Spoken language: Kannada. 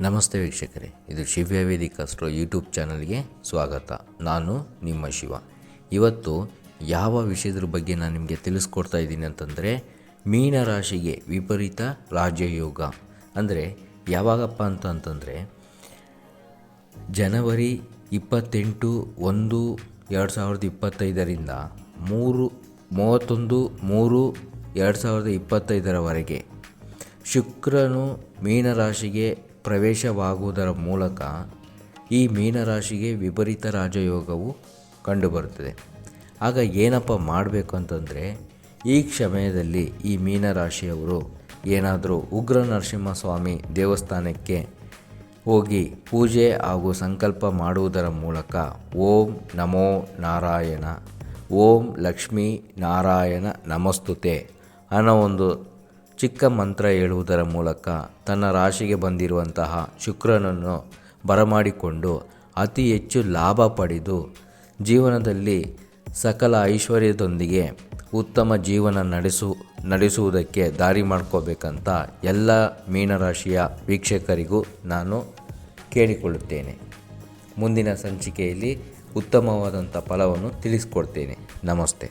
ನಮಸ್ತೆ ವೀಕ್ಷಕರೇ, ಇದು ಶಿವ್ಯ ವೇದಿಕ ಅಸ್ಟ್ರೋ ಯೂಟ್ಯೂಬ್ ಚಾನಲ್ಗೆ ಸ್ವಾಗತ. ನಾನು ನಿಮ್ಮ ಶಿವ. ಇವತ್ತು ಯಾವ ವಿಷಯದ ಬಗ್ಗೆ ನಾನು ನಿಮಗೆ ತಿಳಿಸ್ಕೊಡ್ತಾ ಇದ್ದೀನಿ ಅಂತಂದರೆ ಮೀನರಾಶಿಗೆ ವಿಪರೀತ ರಾಜಯೋಗ. ಅಂದರೆ, ಯಾವಾಗಪ್ಪ ಅಂತ ಅಂತಂದರೆ, ಜನವರಿ ಇಪ್ಪತ್ತೆಂಟು ಒಂದು ಎರಡು ಸಾವಿರದ ಇಪ್ಪತ್ತೈದರಿಂದ ಮೂರು, ಮೂವತ್ತೊಂದು, ಮೂರು ಎರಡು ಸಾವಿರದ ಇಪ್ಪತ್ತೈದರವರೆಗೆ ಶುಕ್ರನು ಮೀನರಾಶಿಗೆ ಪ್ರವೇಶವಾಗುವುದರ ಮೂಲಕ ಈ ಮೀನರಾಶಿಗೆ ವಿಪರೀತ ರಾಜಯೋಗವು ಕಂಡುಬರುತ್ತದೆ. ಆಗ ಏನಪ್ಪ ಮಾಡಬೇಕು ಅಂತಂದರೆ, ಈ ಸಮಯದಲ್ಲಿ ಈ ಮೀನರಾಶಿಯವರು ಏನಾದರೂ ಉಗ್ರ ನರಸಿಂಹಸ್ವಾಮಿ ದೇವಸ್ಥಾನಕ್ಕೆ ಹೋಗಿ ಪೂಜೆ ಹಾಗೂ ಸಂಕಲ್ಪ ಮಾಡುವುದರ ಮೂಲಕ ಓಂ ನಮೋ ನಾರಾಯಣ, ಓಂ ಲಕ್ಷ್ಮೀ ನಾರಾಯಣ ನಮಸ್ತುತೆ ಅನ್ನೋ ಒಂದು ಚಿಕ್ಕ ಮಂತ್ರ ಹೇಳುವುದರ ಮೂಲಕ ತನ್ನ ರಾಶಿಗೆ ಬಂದಿರುವಂತಹ ಶುಕ್ರನನ್ನು ಬರಮಾಡಿಕೊಂಡು ಅತಿ ಹೆಚ್ಚು ಲಾಭ ಪಡೆದು ಜೀವನದಲ್ಲಿ ಸಕಲ ಐಶ್ವರ್ಯದೊಂದಿಗೆ ಉತ್ತಮ ಜೀವನ ನಡೆಸು, ನಡೆಸುವುದಕ್ಕೆ ದಾರಿ ಮಾಡ್ಕೋಬೇಕಂತ ಎಲ್ಲ ಮೀನರಾಶಿಯ ವೀಕ್ಷಕರಿಗೂ ನಾನು ಕೇಳಿಕೊಳ್ಳುತ್ತೇನೆ. ಮುಂದಿನ ಸಂಚಿಕೆಯಲ್ಲಿ ಉತ್ತಮವಾದಂಥ ಫಲವನ್ನು ತಿಳಿಸ್ಕೊಡ್ತೇನೆ. ನಮಸ್ತೆ.